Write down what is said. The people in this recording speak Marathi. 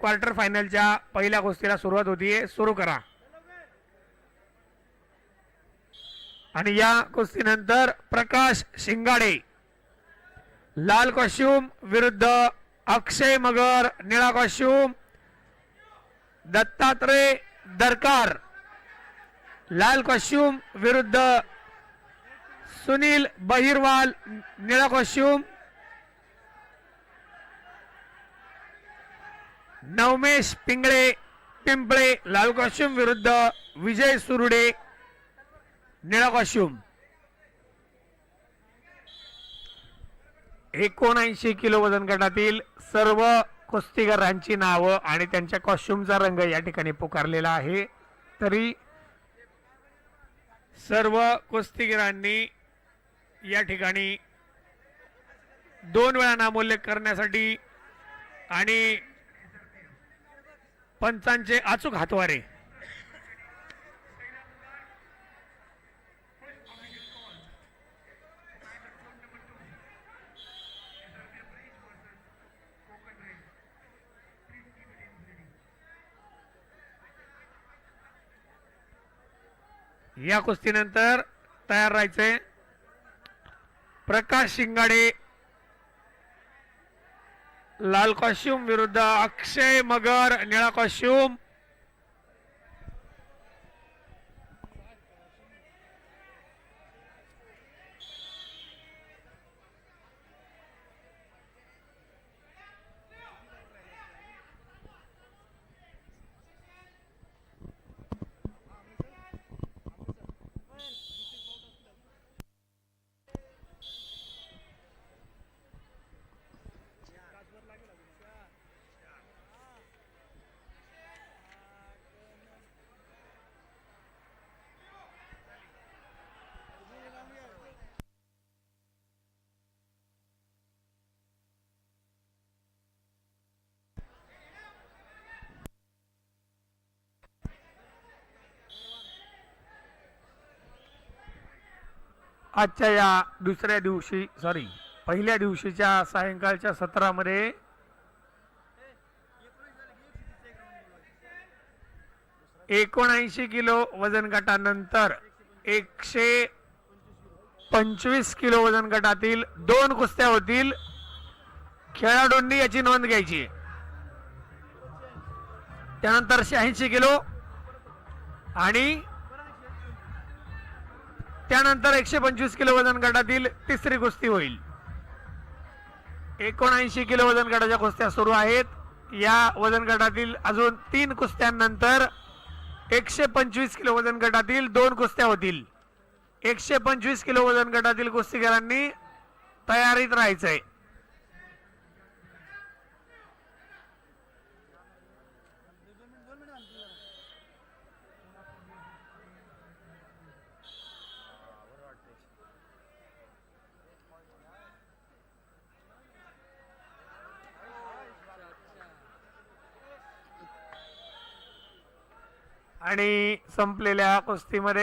क्वार्टर फायनलच्या पहिल्या गोष्टीला सुरुवात होतीये सुरू करा. आणि या कुस्तीनंतर प्रकाश शिंगाडे. लाल कॉस्ट्युम विरुद्ध अक्षय मगर निळा कॉस्ट्युम दत्तात्रय दरकार. लाल कॉस्ट्युम विरुद्ध सुनील बहिरवाल निळा कॉस्ट्युम नवमेश पिंगळे पिंपळे लाल कॉस्ट्यूम विरुद्ध विजय सुरुडे निळा कॉस्ट्यूम एकोणऐंशी किलो वजन गटातील सर्व कुस्तीगारांची नावं आणि त्यांच्या कॉस्ट्युमचा रंग या ठिकाणी पुकारलेला आहे. तरी सर्व कुस्तीगीरांनी या ठिकाणी दोन वेळा नामोल्लेख करण्यासाठी आणि पंचांचे अचूक हातवारे. या कुस्तीनंतर तयार राहायचे प्रकाश शिंगाडे लाल कॉस्ट्युम विरुद्ध अक्षय मगर निळा कॉस्ट्युम आजच्या या दुसऱ्या दिवशी सॉरी पहिल्या दिवशीच्या सायंकाळच्या सत्रामध्ये एकोणऐंशी किलो वजन गटानंतर एकशे पंचवीस किलो वजन गटातील दोन कुस्त्या होतील. खेळाडूंनी याची नोंद घ्यायची. त्यानंतर शहाऐंशी किलो आणि त्यानंतर एकशे पंचवीस किलो वजन गटातील तिसरी कुस्ती होईल. एकोणऐंशी किलो वजन गटाच्या कुस्त्या सुरू आहेत. या वजन गटातील अजून तीन कुस्त्यांनंतर एकशे पंचवीस किलो वजन गटातील दोन कुस्त्या होतील. एकशे पंचवीस किलो वजन गटातील कुस्तीगरांनी तयारीत राहायचंय. आणि संपलेल्या कुस्तीमध्ये